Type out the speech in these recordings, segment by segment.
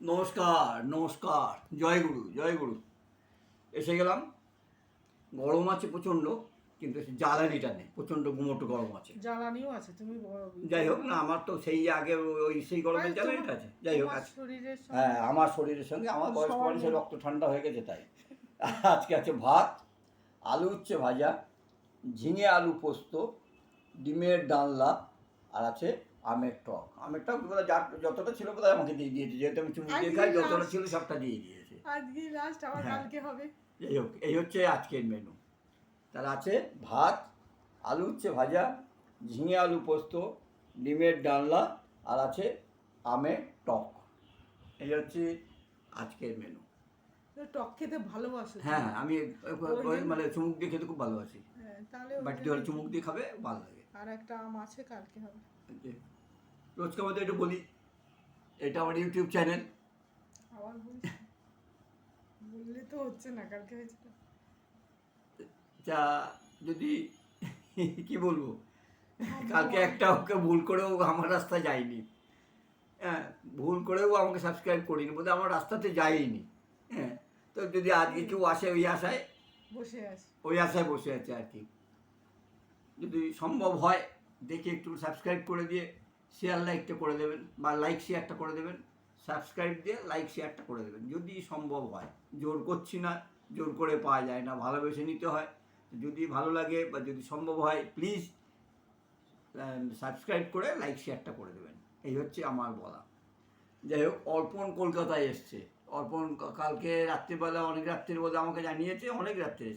নমস্কার নমস্কার। জয় গুরু জয় গুরু। এসে গেলাম। গরম আছে প্রচণ্ড কিন্তু জ্বালানিটা নেই। প্রচণ্ড গুমোটো গরম আছে। জ্বালানিও আছে তুমি যাই হোক না আমার তো সেই আগে ওই সেই গরমের জ্বালানিটা আছে। যাই হোক হ্যাঁ আমার শরীরের সঙ্গে। আমার বয়স্ক সবার মানুষের রক্ত ঠান্ডা হয়ে গেছে তাই। আজকে আছে ভাত আলু উচ্ছে ভাজা ঝিঙে আলু পোস্ত ডিমের ডালনা আর আছে আমের টক। আমের টক বোধহয় যতটা ছিল বোধহয় আমাকে দিয়ে দিয়েছে। যেহেতু আমি চুমুক দিয়ে খাই যতটা। ছিল সবটা দিয়ে দিয়েছে। আজকে লাস্ট আবার হ্যাঁ। কালকে হবে। এই হোক এই হচ্ছে আজকের মেনু তার আছে ভাত আলু উচ্ছে ভাজা ঝিঙে আলু পোস্ত ডিমের ডালনা আর আছে আমের টক। এই হচ্ছে আজকের মেনু টক খেতে ভালোবাসো হ্যাঁ আমি মানে চুমুক দিয়ে খেতে খুব ভালোবাসি। হ্যাঁ, তাহলে হলে চুমুক দিয়ে খাবে ভালো লাগে। আর একটা আম আছে কালকে হবে। যে রোজকার মধ্যে একটু বলি এটা আমার ইউটিউব চ্যানেল বললে তো হচ্ছে না কালকে যা যদি কি বলব? কালকে একটা ওকে ভুল করেও আমার রাস্তা যায়নি। হ্যাঁ ভুল করেও আমাকে সাবস্ক্রাইব করিনি বলতে আমার রাস্তাতে যায়নি। হ্যাঁ তো যদি আজকে কেউ আসে ওই আশায় বসে আছি। ওই আশায় বসে আছে আর কি। যদি সম্ভব হয় দেখে একটু সাবস্ক্রাইব করে দিয়ে শেয়ার লাইকটা করে দেবেন বা লাইক শেয়ারটা করে দেবেন। সাবস্ক্রাইব দিয়ে লাইক শেয়ারটা করে দেবেন। যদি সম্ভব হয়, জোর করছি না, জোর করে পাওয়া যায় না, ভালোবেসে নিতে হয়। যদি ভালো লাগে বা যদি সম্ভব হয় প্লিজ সাবস্ক্রাইব করে লাইক শেয়ারটা করে দেবেন। এই হচ্ছে আমার বলা। যাই হোক, অর্পণ কলকাতায় এসছে। অর্পণ কালকে রাত্রিবেলা, অনেক রাত্রির মধ্যে আমাকে জানিয়েছে, অনেক রাত্রে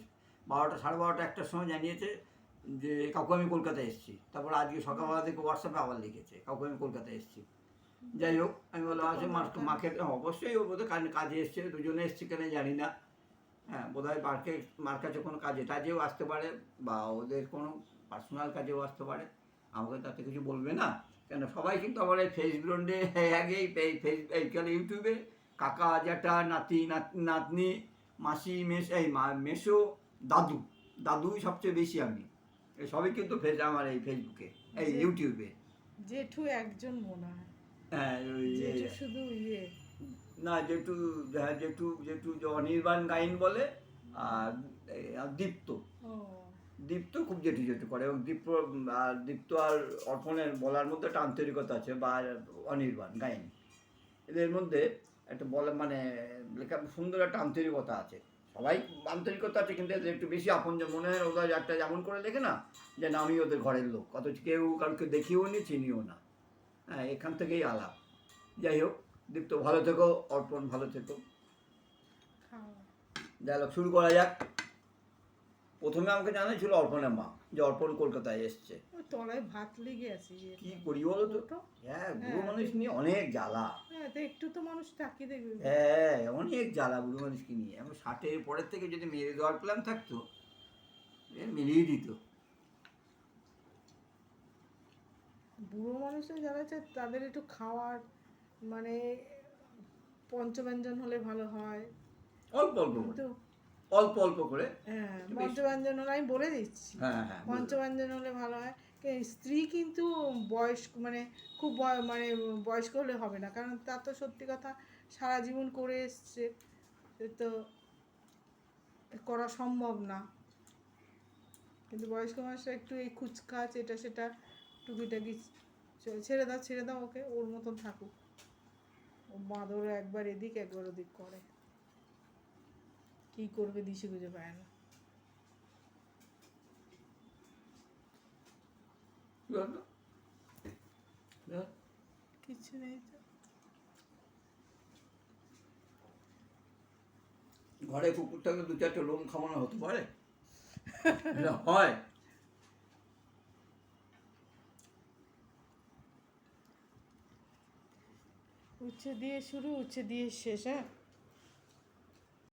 বারোটা, সাড়ে বারোটা, একটার সময় জানিয়েছে যে কাকু আমি কলকাতায় এসেছি। তারপর আজকে সকালবেলা থেকে হোয়াটসঅ্যাপে আবার লিখেছে কাকু আমি কলকাতায় এসেছি। যাই হোক আমি বললাম আছে মাকে মাকে অবশ্যই ও বোধহয় কাজ- কাজে এসছে দুজনে এসছে কেন জানি না। হ্যাঁ বোধহয় মার্কে মার কাছে কোনো কাজে টাজেও আসতে পারে বা ওদের কোনো পার্সোনাল কাজেও আসতে পারে আমাকে তাতে কিছু বলবে না। কেন সবাই কিন্তু আমার এই ফেসবুকে আগেই এই ফেস এইখানে ইউটিউবে কাকা জ্যাঠা নাতি নাত- নাতনি মাসি মেস এই মা- মেসো দাদু। দাদুই সবচেয়ে বেশি আমি। সবই কিন্তু ফেস আমার এই ফেসবুকে এই ইউটিউবে জেঠু একজন মনে হয়। হ্যাঁ জেঠু শুধু ইয়ে। না যেটু হ্যাঁ, যেটু যেটু যে অনির্বাণ গাইন বলে আর দীপ্ত। দীপ্ত খুব জেঠু জেঠু করে এবং দীপ্ত আর দীপ্ত আর অর্পণের বলার মধ্যে একটা আন্তরিকতা আছে বা অনির্বাণ গাইন। এদের মধ্যে একটা বলা মানে লেখা সুন্দর একটা আন্তরিকতা আছে। সবাই আন্তরিকতা আছে কিন্তু এদের একটু বেশি আপন যে মনে হয় ওদের একটা যেমন করে লেখে না যে না আমি ওদের ঘরের লোক। অথচ কেউ কাউকে দেখিও নি চিনিও না। হ্যাঁ এখান থেকেই আলাপ। যাই হোক দীপ্ত ভালো থেকো অর্পণ ভালো থেকো। যাই শুরু করা যাক। প্রথমে আমাকে জানাইছিল অর্পণের মা যে অর্পণ কলকাতায় এসছে। তলায় ভাত লেগে আছে ইয়ে কি করি বলো তো? হ্যাঁ বুড়ো হ্যাঁ, মানুষ নিয়ে অনেক জ্বালা। হ্যাঁ তো একটু তো মানুষ তাকিয়ে দেখবে। হ্যাঁ অনেক জ্বালা বুড়ো মানুষকে নিয়ে। আমি ষাটের পরের থেকে যদি মেরে দেওয়ার প্ল্যান থাকতো মেরেই দিত। বুড়ো মানুষরা যারা আছে তাদের একটু খাওয়ার মানে পঞ্চব্যঞ্জন হলে ভালো হয়। অল্প অল্প কিন্তু অল্প অল্প করে। হ্যাঁ পঞ্চব্যঞ্জন হলে আমি বলে দিচ্ছি। হ্যাঁ হ্যাঁ পঞ্চব্যঞ্জন হলে ভালো হয়। স্ত্রী কিন্তু বয়স্ক মানে খুব মানে বয়স্ক হলে হবে না। কারণ তার তো সত্যি কথা সারা জীবন করে এসছে। তো করা সম্ভব না। কিন্তু বয়স্ক মানুষরা একটু এই খুচকাচ এটা সেটা টুকিটাকি ছেড়ে দাও ছেড়ে দাও ওকে ওর মতন থাকুক। ও বাঁদর একবার এদিক একবার ওদিক করে। কি করবে দিশে খুঁজে পায় না। কিছু নেই তো। ঘরে কুকুর থাকলে দু চারটে লোম খাওয়ানো হতে পারে? হয়। উচ্ছে দিয়ে শুরু উচ্ছে দিয়ে শেষ হ্যাঁ?